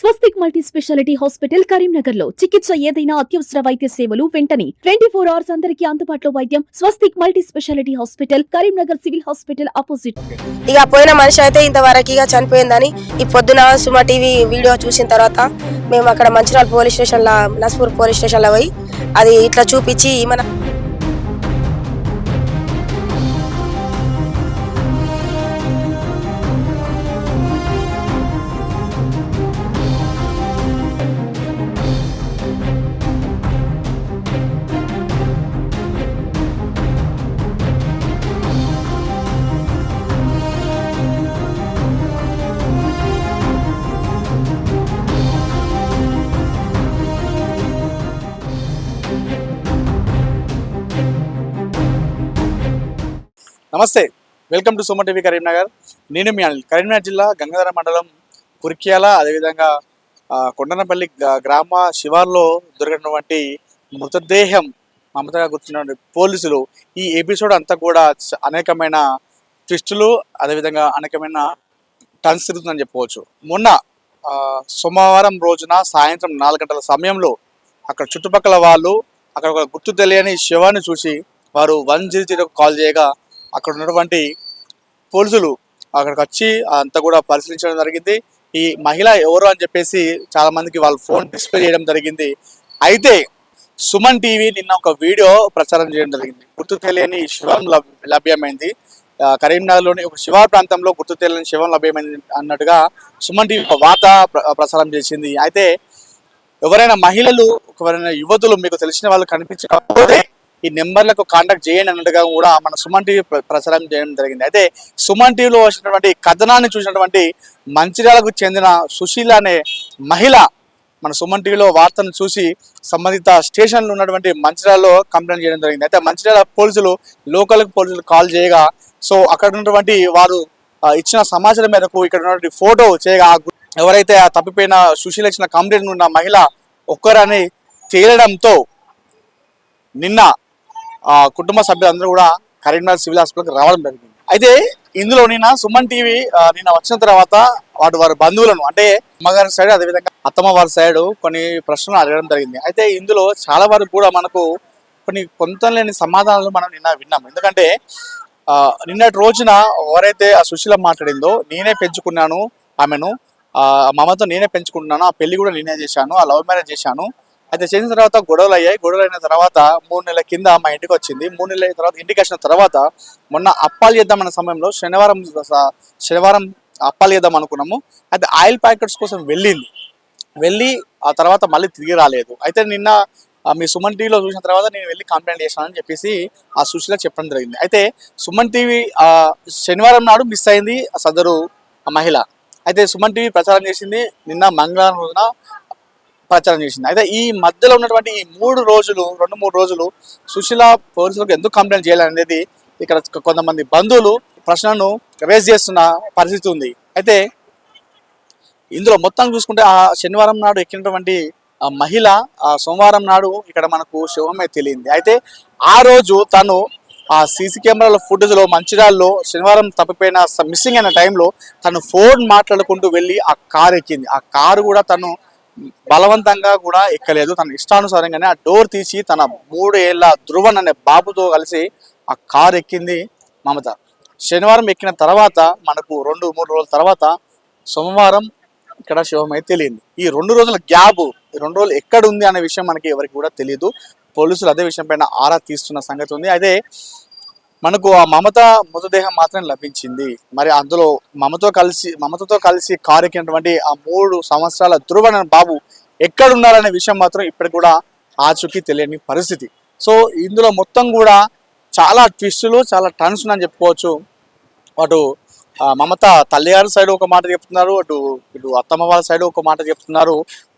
స్వస్తిక్ multi speciality hospital కరీంనగర్లో చికిత్స ఏదైనా అత్యవసర వైద్య సేవలు వెంటనే ట్వంటీ ఫోర్ అవర్స్ అందరికీ అందుబాటులో వైద్యం. Swastik multi speciality hospital Karimnagar civil hospital opposite. ఇక పోయిన మనిషి అయితే ఇంతవరకు ఇక చనిపోయిందని ఈ పొద్దున సుమ టీవీ వీడియో చూసిన తర్వాత మేము అక్కడ మంచిర్యాల పోలీస్ స్టేషన్లో నస్పూర్ పోలీస్ స్టేషన్లో పోయి అది ఇట్లా చూపించి మన నమస్తే. Welcome to Suma TV Karimnagar. నేను మీ కరీంనగర్ జిల్లా గంగాధర మండలం కురిక్యాల అదేవిధంగా కొండనపల్లి గ్రామ శివార్లో దొరికినటువంటి మృతదేహం మమతగా గుర్తున్నటువంటి పోలీసులు ఈ ఎపిసోడ్ అంతా కూడా అనేకమైన ట్విస్టులు అదేవిధంగా అనేకమైన టన్స్ తిరుగుతుందని చెప్పవచ్చు మొన్న సోమవారం రోజున సాయంత్రం నాలుగు గంటల సమయంలో అక్కడ చుట్టుపక్కల వాళ్ళు అక్కడ ఒక గుర్తు తెలియని శివాన్ని చూసి వారు వన్ జీరో జీరో కాల్ చేయగా అక్కడ ఉన్నటువంటి పోలీసులు అక్కడికి వచ్చి అంతా కూడా పరిశీలించడం జరిగింది. ఈ మహిళ ఎవరు అని చెప్పేసి చాలా మందికి వాళ్ళ ఫోన్ డిస్ప్లే చేయడం జరిగింది. అయితే సుమన్ టీవీ నిన్న ఒక వీడియో ప్రచారం చేయడం జరిగింది. గుర్తు తెలియని శివం లభ్యమైంది. కరీంనగర్లోని ఒక శివ ప్రాంతంలో గుర్తు తెలియని శివం లభ్యమైంది అన్నట్టుగా సుమన్ టీవీ ఒక వార్త ప్రసారం చేసింది. అయితే ఎవరైనా మహిళలు ఎవరైనా యువతులు మీకు తెలిసిన వాళ్ళు కనిపించకపోతే ఈ నెంబర్లకు కాంటాక్ట్ చేయండి అన్నట్టుగా కూడా మన సుమన్ టీవీ ప్రచారం చేయడం జరిగింది. అయితే సుమన్ టీవీలో వచ్చినటువంటి కథనాన్ని చూసినటువంటి మంచిర్యాలకు చెందిన సుశీల అనే మహిళ మన సుమన్ టీవీలో వార్తను చూసి సంబంధిత స్టేషన్లో ఉన్నటువంటి మంచిర్యాలలో కంప్లైంట్ చేయడం జరిగింది. అయితే మంచిర్యాల పోలీసులు లోకల్ పోలీసులు కాల్ చేయగా సో అక్కడ ఉన్నటువంటి వారు ఇచ్చిన సమాచారం మేరకు ఇక్కడ ఉన్నటువంటి ఫోటో చేయగా ఎవరైతే ఆ తప్పిపోయిన సుశీల ఇచ్చిన కంప్లైంట్ ఉన్న మహిళ ఒక్కరని తేలడంతో నిన్న కుటుంబ సభ్యులందరూ కూడా కరీంనగర్ సివిల్ హాస్పిటల్కి రావడం జరిగింది. అయితే ఇందులో నిన్న సుమన్ టీవీ నిన్న వచ్చిన తర్వాత వాటి వారి బంధువులను అంటే అమ్మగారి సైడ్ అదేవిధంగా అత్తమ్మ వారి సైడ్ కొన్ని ప్రశ్నలు అడగడం జరిగింది. అయితే ఇందులో చాలా వరకు కూడా మనకు కొన్ని పొంతలేని సమాధానాలు మనం నిన్న విన్నాం. ఎందుకంటే నిన్నటి రోజున ఎవరైతే ఆ సుశీల మాట్లాడిందో నేనే పెంచుకున్నాను ఆమెను ఆ మమతో నేనే పెంచుకుంటున్నాను ఆ పెళ్ళి కూడా నేనే చేశాను ఆ లవ్ మ్యారేజ్ చేశాను అయితే చేసిన తర్వాత గొడవలు అయ్యాయి గొడవలు అయిన తర్వాత మూడు నెలల కింద మా ఇంటికి వచ్చింది. మూడు నెలల తర్వాత ఇంటికి వచ్చిన తర్వాత మొన్న అప్పాలు చేద్దామన్న సమయంలో శనివారం శనివారం అప్పాలు చేద్దాం అనుకున్నాము. అయితే ఆయిల్ ప్యాకెట్స్ కోసం వెళ్ళింది. వెళ్ళి ఆ తర్వాత మళ్ళీ తిరిగి రాలేదు. అయితే నిన్న మీ సుమన్ టీవీలో చూసిన తర్వాత నేను వెళ్ళి కంప్లైంట్ చేశానని చెప్పేసి ఆ సుశీల చెప్పడం జరిగింది. అయితే సుమన్ టీవీ శనివారం నాడు మిస్ అయింది సదరు ఆ మహిళ. అయితే సుమన్ టీవీ ప్రచారం చేసింది నిన్న మంగళవారం రోజున ప్రచారం చేసింది. అయితే ఈ మధ్యలో ఉన్నటువంటి ఈ మూడు రోజులు రెండు మూడు రోజులు సుశీల పోలీసులకు ఎందుకు కంప్లైంట్ చేయాలనేది ఇక్కడ కొంతమంది బంధువులు ప్రశ్నను రేజ్ చేస్తున్న పరిస్థితి ఉంది. అయితే ఇందులో మొత్తం చూసుకుంటే ఆ శనివారం నాడు ఎక్కినటువంటి ఆ మహిళ ఆ సోమవారం నాడు ఇక్కడ మనకు శివమే తెలియంది. అయితే ఆ రోజు తను ఆ సీసీ కెమెరాల ఫుటేజ్లో మంచిర్యాలలో శనివారం తప్పిపోయిన మిస్సింగ్ అయిన టైంలో తను ఫోన్ మాట్లాడుకుంటూ వెళ్ళి ఆ కారు ఎక్కింది. ఆ కారు కూడా తను బలవంతంగా కూడా ఎక్కలేదు. తన ఇష్టానుసారంగానే ఆ డోర్ తీసి తన మూడు ఏళ్ళ ధ్రువన్ అనే బాబుతో కలిసి ఆ కారు ఎక్కింది మమత. శనివారం ఎక్కిన తర్వాత మనకు రెండు మూడు రోజుల తర్వాత సోమవారం ఇక్కడ శివమై తెలియంది. ఈ రెండు రోజుల గ్యాబ్ రెండు రోజులు ఎక్కడ ఉంది అనే విషయం మనకి ఎవరికి కూడా తెలియదు పోలీసులు అదే విషయం పైన ఆరా తీస్తున్న సంగతి ఉంది. అయితే మనకు ఆ మమత మృతదేహం మాత్రం లభించింది. మరి అందులో మమతో కలిసి మమతతో కలిసి కారెక్కినటువంటి ఆ మూడు సంవత్సరాల ధ్రువణ బాబు ఎక్కడున్నారనే విషయం మాత్రం ఇప్పటికి కూడా ఆచూకీ తెలియని పరిస్థితి. సో ఇందులో మొత్తం కూడా చాలా ట్విస్టులు చాలా టర్న్స్ అని చెప్పుకోవచ్చు. అటు మమత తల్లి గారి సైడ్ ఒక మాట చెప్తున్నారు అటు ఇటు అత్తమ్మ వాళ్ళ సైడ్ ఒక మాట చెప్తున్నారు.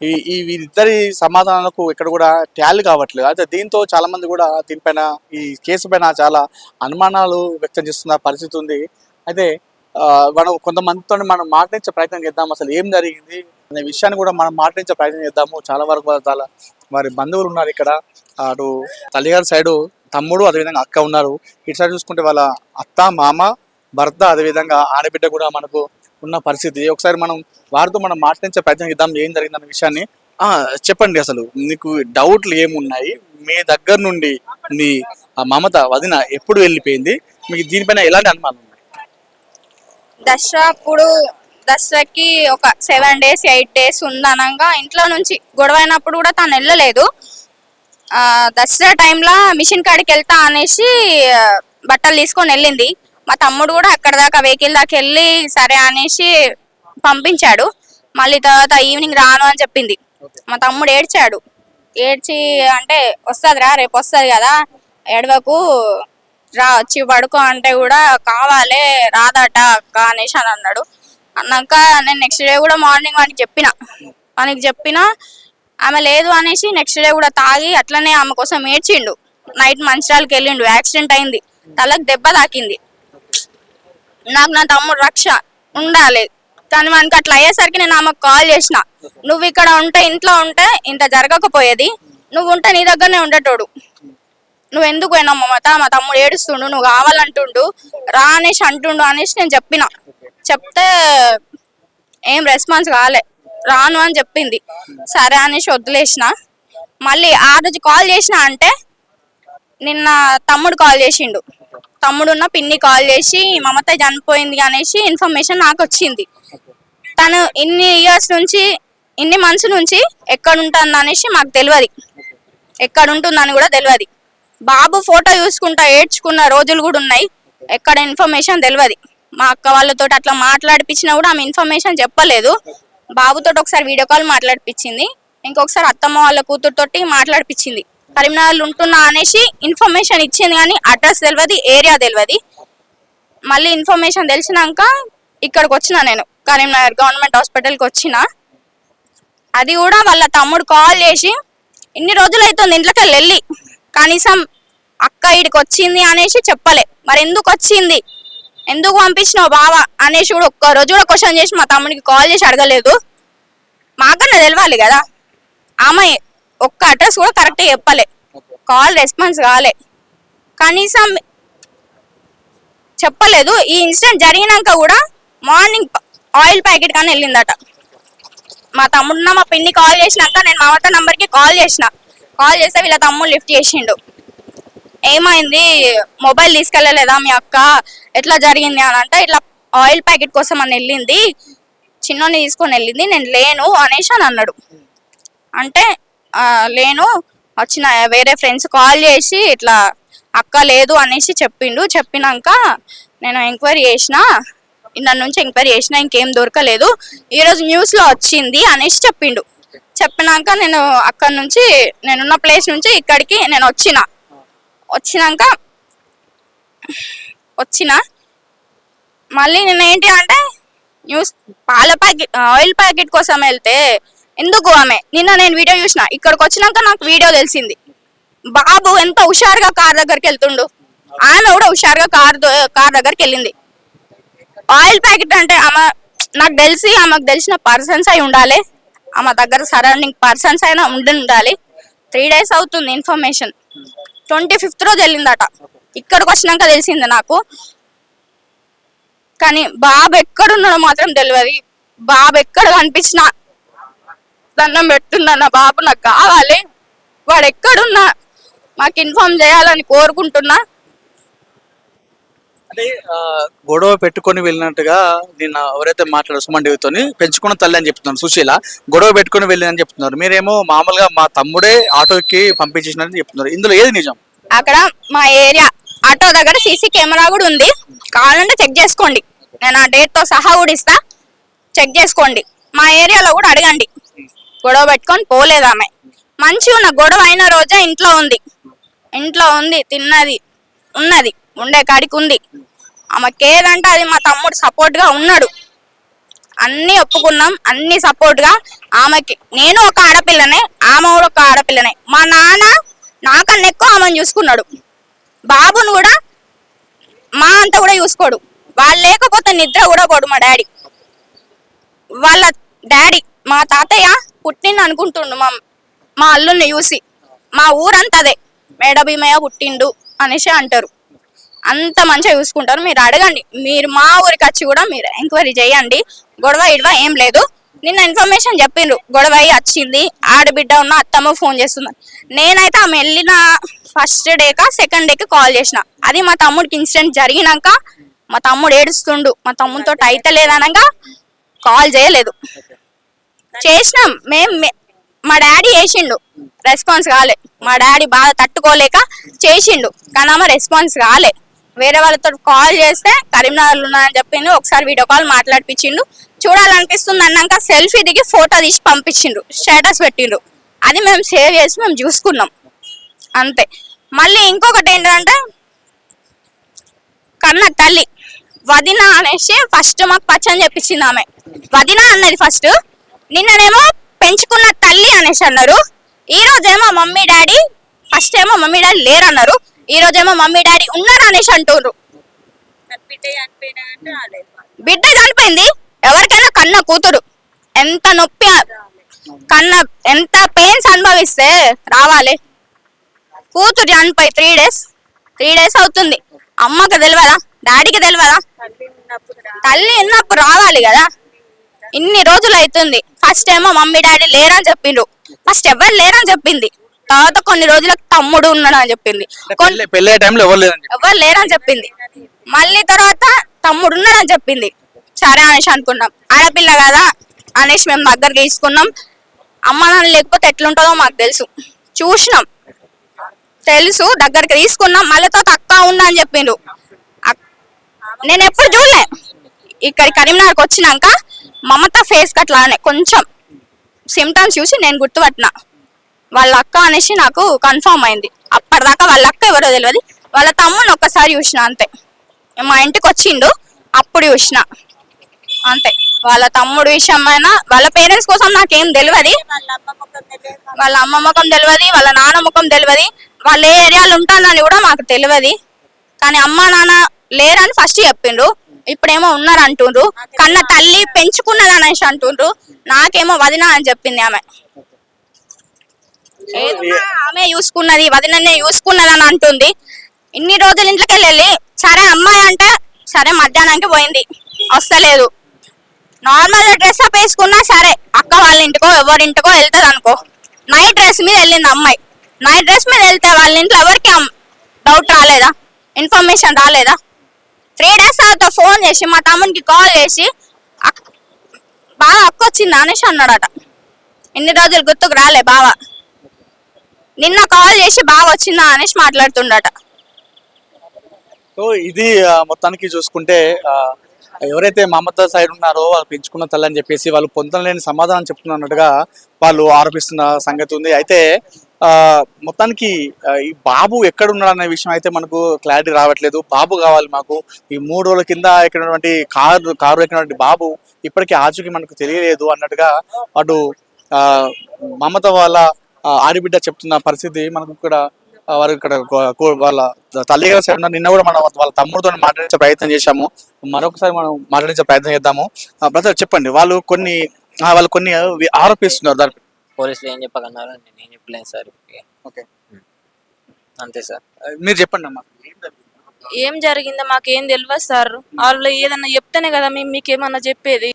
ఈ ఈ వీరిద్దరి సమాధానాలకు ఇక్కడ కూడా ట్యాలీ కావట్లేదు. అయితే దీంతో చాలా మంది కూడా దీనిపైన ఈ కేసు పైన చాలా అనుమానాలు వ్యక్తం చేస్తున్న పరిస్థితి ఉంది. అయితే మనం కొంతమందితో మనం మాట్లాడించే ప్రయత్నం చేద్దాం. అసలు ఏం జరిగింది అనే విషయాన్ని కూడా మనం మాట్లాడించే ప్రయత్నం చేద్దాము. చాలా వరకు చాలా వారి బంధువులు ఉన్నారు ఇక్కడ. అటు తల్లిగారి సైడు తమ్ముడు అదేవిధంగా అక్క ఉన్నారు. ఇటు సైడ్ చూసుకుంటే వాళ్ళ అత్త మామ భర్త అదేవిధంగా ఆడబిడ్డ కూడా మనకు ఉన్న పరిస్థితి. ఒకసారి మనం వారితో మనం మాట్లాడించే ప్రయత్నం ఇద్దాం ఏం జరిగిందన్న విషయాన్ని. చెప్పండి అసలు మీకు డౌట్లు ఏమున్నాయి? మీ దగ్గర నుండి మీ మమత వదిన ఎప్పుడు వెళ్ళిపోయింది? మీకు దీనిపైన ఎలాంటి అనుమానం ఉన్నాయి దసరా అప్పుడు దసరాకి ఒక సెవెన్ డేస్ ఎయిట్ డేస్ ఉందనగా ఇంట్లో నుంచి గొడవ అయినప్పుడు కూడా తను వెళ్ళలేదు. ఆ, దసరా టైంలో మిషన్ కాడికి వెళ్తా అనేసి బట్టలు తీసుకొని వెళ్ళింది. మా తమ్ముడు కూడా అక్కడ దాకా వెహికల్ దాకా వెళ్ళి సరే అనేసి పంపించాడు. మళ్ళీ తర్వాత ఈవినింగ్ రాను అని చెప్పింది. మా తమ్ముడు ఏడ్చాడు. ఏడ్చి అంటే వస్తుందిరా రేపు వస్తుంది కదా ఎడవకు రా వచ్చి పడుకో అంటే కూడా కావాలి రాదట అక్క అనేసి అని అన్నాడు. అన్నాక నేను నెక్స్ట్ డే కూడా మార్నింగ్ వానికి చెప్పిన. వానికి చెప్పిన ఆమె లేదు అనేసి నెక్స్ట్ డే కూడా తాగి అట్లనే ఆమె కోసం ఏడ్చిండు. నైట్ మంచిర్యాలకి వెళ్ళిండు. యాక్సిడెంట్ అయింది. తలకు దెబ్బ తాకింది. నాకు నా తమ్ముడు రక్ష ఉండాలి. కానీ మనకి అట్లా అయ్యేసరికి నేను ఆమెకు కాల్ చేసిన. నువ్వు ఇక్కడ ఉంటే ఇంట్లో ఉంటే ఇంత జరగకపోయేది. నువ్వు ఉంటే నీ దగ్గరనే ఉండేటోడు. నువ్వు ఎందుకు పోయినావు మమత మా తమ్ముడు ఏడుస్తుండు నువ్వు కావాలంటుండు. రా అనేసి అంటుండు అనేసి నేను చెప్పిన. చెప్తే ఏం రెస్పాన్స్ కాలే. రాను అని చెప్పింది. సరే అనేసి వదిలేసిన. మళ్ళీ ఆ రోజు కాల్ చేసిన అంటే నిన్న తమ్ముడు కాల్ చేసిండు. తమ్ముడున్న పిన్ని కాల్ చేసి మమత చనిపోయింది అనేసి ఇన్ఫర్మేషన్ నాకు వచ్చింది. తను ఇన్ని ఇయర్స్ నుంచి ఇన్ని మంత్స్ నుంచి ఎక్కడ ఉంటుంది అనేసి మాకు తెలియదు ఎక్కడ ఉంటుందని కూడా తెలియదు బాబు ఫోటో చూసుకుంటా ఏడ్చుకున్న రోజులు కూడా ఉన్నాయి. ఎక్కడ ఇన్ఫర్మేషన్ తెలియదు మా అక్క వాళ్ళతో అట్లా మాట్లాడిపించినా కూడా ఆమె ఇన్ఫర్మేషన్ చెప్పలేదు. బాబుతో ఒకసారి వీడియో కాల్ మాట్లాడిపించింది. ఇంకొకసారి అత్తమ్మ వాళ్ళ కూతురుతోటి మాట్లాడిపించింది. కరీంనగర్లో ఉంటున్నా అనేసి ఇన్ఫర్మేషన్ ఇచ్చింది కానీ అడ్రస్ తెలియదు ఏరియా తెలియదు మళ్ళీ ఇన్ఫర్మేషన్ తెలిసినాక ఇక్కడికి వచ్చిన నేను. కరీంనగర్ గవర్నమెంట్ హాస్పిటల్కి వచ్చిన. అది కూడా వాళ్ళ తమ్ముడు కాల్ చేసి ఇన్ని రోజులు అవుతుంది ఇంట్లోకి వెళ్ళి కనీసం అక్క ఇడికి వచ్చింది అనేసి చెప్పలే. మరి ఎందుకు వచ్చింది? ఎందుకు పంపించినావు బావా? అనేసి కూడా ఒక్క రోజు కూడా క్వశ్చన్ చేసి మా తమ్ముడికి కాల్ చేసి అడగలేదు. మాకన్నా తెలవాలి కదా. ఆమె ఒక్క అడ్రస్ కూడా కరెక్ట్ చెప్పలే. కాల్ రెస్పాన్స్ కాలే. కనీసం చెప్పలేదు. ఈ ఇన్సిడెంట్ జరిగినాక కూడా మార్నింగ్ ఆయిల్ ప్యాకెట్ కానీ వెళ్ళిందట. మా తమ్ముడున్న మా పిన్ని కాల్ చేసినాక నేను మమత నంబర్కి కాల్ చేసిన. కాల్ చేస్తే వీళ్ళ తమ్ముడు లిఫ్ట్ చేసిండు. ఏమైంది? మొబైల్ తీసుకెళ్ళలేదా మీ అక్క? ఎట్లా జరిగింది అని అంటే ఇట్లా ఆయిల్ ప్యాకెట్ కోసం అని వెళ్ళింది. చిన్నోని తీసుకొని వెళ్ళింది. నేను లేను అనేసి అని అన్నాడు. అంటే లేను. వచ్చిన వేరే ఫ్రెండ్స్ కాల్ చేసి ఇట్లా అక్క లేదు అనేసి చెప్పిండు. చెప్పినాక నేను ఎంక్వైరీ చేసిన. నన్ను నుంచి ఎంక్వైరీ చేసిన ఇంకేం దొరకలేదు. ఈరోజు న్యూస్లో వచ్చింది అనేసి చెప్పిండు. చెప్పినాక నేను అక్కడ నుంచి నేనున్న ప్లేస్ నుంచి ఇక్కడికి నేను వచ్చిన. వచ్చినాక వచ్చిన. మళ్ళీ నేను ఏంటి అంటే న్యూస్ పాల ప్యాకెట్ ఆయిల్ ప్యాకెట్ కోసం వెళ్తే ఎందుకు ఆమె? నిన్న నేను వీడియో చూసిన. ఇక్కడికి వచ్చినాక నాకు వీడియో తెలిసింది. బాబు ఎంత హుషారుగా కార్ దగ్గరికి వెళ్తుండు. ఆమె కూడా హుషారుగా కార్ కార్ దగ్గరికి వెళ్ళింది. ఆయిల్ ప్యాకెట్ అంటే ఆమె నాకు తెలిసి ఆమెకు తెలిసిన పర్సన్స్ అయి ఉండాలి. ఆమె దగ్గర సరౌండింగ్ పర్సన్స్ అయినా ఉండి ఉండాలి. త్రీ డేస్ అవుతుంది ఇన్ఫర్మేషన్. ట్వంటీ ఫిఫ్త్ రోజు వెళ్ళిందట. ఇక్కడికి వచ్చినాక తెలిసింది నాకు. కానీ బాబు ఎక్కడున్నాడో మాత్రం తెలియదు. బాబు ఎక్కడ కనిపించినా దండం పెడుతున్నా నా బాబు నాకు కావాలి. వాడు ఎక్కడున్నా మాకు ఇన్ఫార్మ్ చేయాలని కోరుకుంటున్నా. అంటే గొడవ పెట్టుకొని వెళ్ళినట్టుగా నిన్న ఎవరైతే మాట్లాడారు సుమన్ టీవీతోని పెంచుకున్న తల్లి అని చెప్తున్నారు సుశీల. గొడవ పెట్టుకొని వెళ్ళిందని చెప్తున్నారు. మీరేమో మామూలుగా మా తమ్ముడే ఆటోకి పంపించేసినని చెప్తున్నారు. ఇందులో ఏది నిజం? అక్కడ మా ఏరియా ఆటో దగ్గర సీసీ కెమెరా కూడా ఉంది. కావాలంటే చెక్ చేసుకోండి. నేను ఆ డేట్తో సహా కూడా ఇస్తా. చెక్ చేసుకోండి. మా ఏరియాలో కూడా అడగండి. గొడవ పెట్టుకొని పోలేదు ఆమె మంచిగా ఉన్న గొడవ అయిన రోజే ఇంట్లో ఉంది. ఇంట్లో ఉంది తిన్నది ఉన్నది ఉండే కాడికి ఉంది. ఆమెకి ఏదంటే అది మా తమ్ముడు సపోర్ట్గా ఉన్నాడు. అన్ని ఒప్పుకున్నాం అన్ని సపోర్ట్గా ఆమెకి. నేను ఒక ఆడపిల్లనే ఆమె కూడా ఒక ఆడపిల్లనే. మా నాన్న నాకన్నా ఎక్కువ ఆమెను చూసుకున్నాడు. బాబును కూడా మా అంత కూడా చూసుకోడు. వాళ్ళు లేకపోతే నిద్ర కూడా పోడు మా డాడీ. వాళ్ళ డాడీ మా తాతయ్య పుట్టిండు అనుకుంటుండు మా మా అల్లుని చూసి. మా ఊరంతా అదే. మేడ భీమయ్య పుట్టిండు అనేసి అంటారు. అంత మంచిగా చూసుకుంటారు. మీరు అడగండి. మీరు మా ఊరికి వచ్చి కూడా మీరు ఎంక్వైరీ చేయండి. గొడవ ఇడవ ఏం లేదు. నిన్న ఇన్ఫర్మేషన్ చెప్పిండ్రు. గొడవ వచ్చింది. ఆడబిడ్డ ఉన్న అత్తమ్మ ఫోన్ చేస్తుంది. నేనైతే ఆమె వెళ్ళిన ఫస్ట్ డేకా సెకండ్ డేకి కాల్ చేసిన. అది మా తమ్ముడికి ఇన్సిడెంట్ జరిగినాక మా తమ్ముడు ఏడుస్తుండు. మా తమ్ముడితో అయితే లేదనగా కాల్ చేయలేదు. చేసినాం. మేం మా డాడీ చేసిండు. రెస్పాన్స్ కాలే. మా డాడీ బాగా తట్టుకోలేక చేసిండు. కానీ ఆమె రెస్పాన్స్ కాలే. వేరే వాళ్ళతో కాల్ చేస్తే కరీంనగర్లో ఉన్నానని చెప్పిండు. ఒకసారి వీడియో కాల్ మాట్లాడిపించిండు. చూడాలనిపిస్తుంది అన్నాక సెల్ఫీ దిగి ఫోటో తీసి పంపించిండు. స్టేటస్ పెట్టిండు. అది మేము సేవ్ చేసి మేము చూసుకున్నాం. అంతే. మళ్ళీ ఇంకొకటి ఏంటంటే కన్న తల్లి వదిన అనేసి ఫస్ట్ మాకు పచ్చని చెప్పించింది ఆమె. వదిన అన్నది ఫస్ట్ నిన్ననేమో పెంచుకున్న తల్లి అనేసి అన్నారు. ఈ రోజేమో మమ్మీ డాడీ ఫస్ట్ ఏమో మమ్మీ డాడీ లేరన్నారు. ఈ రోజేమో మమ్మీ డాడీ ఉన్నారు అనేసి అంటున్నారు బిడ్డ చనిపోయింది. ఎవరికైనా కన్న కూతురు. ఎంత నొప్పి కన్న ఎంత పెయిన్స్ అనుభవిస్తే రావాలి. కూతురు చనిపోయి త్రీ డేస్ త్రీ డేస్ అవుతుంది. అమ్మకి తెలియదా డాడీకి తెలియదా తల్లి ఉన్నప్పుడు రావాలి కదా. ఇన్ని రోజులు అవుతుంది. ఫస్ట్ ఏమో మమ్మీ డాడీ లేరని చెప్పిండ్రు. ఫస్ట్ ఎవరు లేరని చెప్పింది. తర్వాత కొన్ని రోజులకు తమ్ముడు ఉన్నాడు అని చెప్పింది. పెళ్ళి టైంలో ఎవరు లేరని చెప్పింది? మళ్ళీ తర్వాత తమ్ముడు ఉన్నాడని చెప్పింది. సరే అనేసి అనుకున్నాం. ఆడపిల్ల కదా అనేసి మేము దగ్గరికి తీసుకున్నాం. అమ్మ నాన్న లేకపోతే ఎట్లుంటుందో మాకు తెలుసు. చూసినాం. తెలుసు దగ్గరికి తీసుకున్నాం. మళ్ళీ తర్వాత అక్క ఉందా అని చెప్పిండు నేను ఎప్పుడు చూడలే. ఇక్కడ కరీంనగర్కి వచ్చినాక మమత ఫేస్ అట్లానే కొంచెం సిమ్టమ్స్ చూసి నేను గుర్తుపట్టిన. వాళ్ళ అక్క అనేసి నాకు కన్ఫర్మ్ అయింది. అప్పటిదాకా వాళ్ళ అక్క ఎవరో తెలియదు వాళ్ళ తమ్ముని ఒక్కసారి చూసిన అంతే. మా ఇంటికి వచ్చిండు అప్పుడు చూసిన. అంతే. వాళ్ళ తమ్ముడు విషయమైనా వాళ్ళ పేరెంట్స్ కోసం నాకేం తెలియదు వాళ్ళ అమ్మ ముఖం తెలియదు వాళ్ళ నాన్న ముఖం తెలియదు వాళ్ళ ఏ ఏరియాలో ఉంటానని కూడా మాకు తెలియదు కానీ అమ్మ నాన్న లేరని ఫస్ట్ చెప్పిండ్రు. ఇప్పుడేమో ఉన్నారు అంటుండ్రు కన్న తల్లి పెంచుకున్నది అనేసి అంటుండ్రు. నాకేమో వదిన అని చెప్పింది ఆమె. ఆమె చూసుకున్నది వదిననే చూసుకున్నది అని అంటుంది. ఇన్ని రోజులు ఇంట్లోకి వెళ్ళి సరే అమ్మాయి అంటే సరే మధ్యాహ్నానికి పోయింది. వస్తలేదు. నార్మల్ డ్రెస్ అప్ వేసుకున్నా సరే అక్క వాళ్ళ ఇంటికో ఎవరింటికో వెళ్తుంది అనుకో. నైట్ డ్రెస్ మీద వెళ్ళింది అమ్మాయి. నైట్ డ్రెస్ మీద వెళ్తే వాళ్ళ ఇంట్లో ఎవరికి డౌట్ రాలేదా? ఇన్ఫర్మేషన్ రాలేదా? త్రీ డేస్ తర్వాత ఫోన్ చేసి మా తమ్మునికి కాల్ చేసి బాగా అక్క వచ్చింది అనేసి అన్నాడట. ఇన్ని రోజులు గుర్తుకు రాలే బావా. నిన్న కాల్ చేసి బాగా వచ్చిందా అనేసి మాట్లాడుతుండట. సో ఇది మొత్తానికి చూసుకుంటే ఎవరైతే మమత సైడ్ ఉన్నారో వాళ్ళు పెంచుకున్న తల్లి అని చెప్పేసి వాళ్ళు పొందలేని సమాధానం చెప్తున్నట్టుగా వాళ్ళు ఆరోపిస్తున్న సంగతి ఉంది. అయితే మొత్తానికి ఈ బాబు ఎక్కడున్నాడు అనే విషయం అయితే మనకు క్లారిటీ రావట్లేదు. బాబు కావాలి మాకు. ఈ మూడు రోజుల కింద ఎక్కినటువంటి కారు కారు ఎక్కినటువంటి బాబు ఇప్పటికీ ఆచూకీ మనకు తెలియలేదు అన్నట్టుగా అటు ఆ, మమత వాళ్ళ ఆడిబిడ్డ చెప్తున్న పరిస్థితి మనకు ఇక్కడ వారు ఇక్కడ వాళ్ళ తల్లి గారి సైడ్ నిన్న కూడా మనం వాళ్ళ తమ్ముడితో మాట్లాడించే ప్రయత్నం చేశాము. మరొకసారి మనం మాట్లాడించే ప్రయత్నం చేద్దాము. బ్రదర్ చెప్పండి వాళ్ళు కొన్ని వాళ్ళు కొన్ని ఆరోపిస్తున్నారు దాని పోలీసులు ఏం చెప్పగలన్నారు నేను ఏం చెప్పలేను సార్. ఓకే. అంతే సార్. మీరు చెప్పండి అమ్మా. ఏం జరిగిందో మాకేం తెలియదు సార్. వాళ్ళు ఏదన్నా చెప్తేనే కదా మేము మీకు ఏమన్నా చెప్పేది.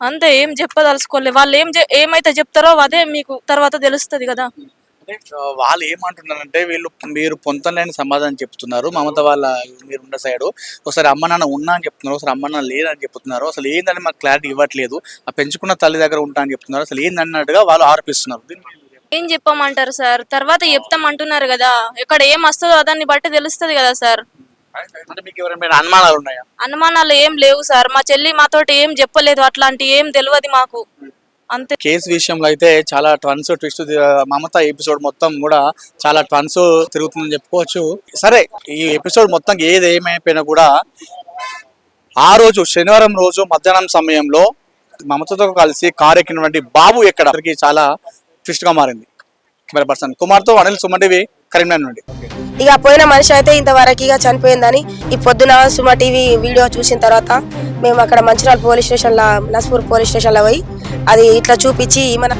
అంతే ఏం చెప్పదలుచుకోలేదు వాళ్ళు ఏం ఏమైతే చెప్తారో అదే మీకు తర్వాత తెలుస్తుంది కదా. అంటే వాళ్ళు ఏమంటున్నారంటే వీళ్ళు మీరు పొంతలేని సమాధానం చెప్తున్నారు. మమత వాళ్ళ మీరు ఉన్న సైడ్. ఒకసారి అమ్మ నాన్న ఉన్నా అని చెప్తున్నారు. ఒకసారి అమ్మ నాన్న లేదని చెప్తున్నారు. అసలు ఏందని మాకు క్లారిటీ ఇవ్వట్లేదు. ఆ పెంచుకున్న తల్లి దగ్గర ఉంటా అని చెప్తున్నారు. అసలు ఏందన్నట్టుగా వాళ్ళు ఆరోపిస్తున్నారు. ఏం చెప్పమంటారు సార్? తర్వాత చెప్తాం అంటున్నారు కదా. ఇక్కడ ఏం వస్తుందో దాన్ని బట్టి తెలుస్తుంది కదా సార్. అనుమానాలు ఉన్నాయా? అనుమానాలు ఏం లేవు సార్. మా చెల్లి మాతోటి ఏం చెప్పలేదు. అట్లాంటి ఏం తెలియదు మాకు. అంతే. కేసు విషయంలో అయితే చాలా ట్రన్స్ ట్విస్ట్ మమత ఎపిసోడ్ మొత్తం కూడా చాలా ట్రన్స్ తిరుగుతుందని చెప్పుకోవచ్చు. సరే ఈ ఎపిసోడ్ మొత్తం ఏది ఏమైపోయినా కూడా ఆ రోజు శనివారం రోజు మధ్యాహ్నం సమయంలో మమతతో కలిసి కారు ఎక్కినటువంటి బాబు ఎక్కడ? అందరికీ చాలా ట్విస్ట్గా మారింది. కెమెరా పర్సన్ కుమార్తో అనిల్ సుమన్ టీవీ కరీంనగర్ నుండి. ఇక పోయిన మనిషి అయితే ఇంతవరకు ఇక చనిపోయిందని ఈ పొద్దున సుమ టీవీ వీడియో చూసిన తర్వాత మేము అక్కడ మంచిర్యాల పోలీస్ స్టేషన్లో నస్పూర్ పోలీస్ స్టేషన్లో పోయి అది ఇట్లా చూపించి మన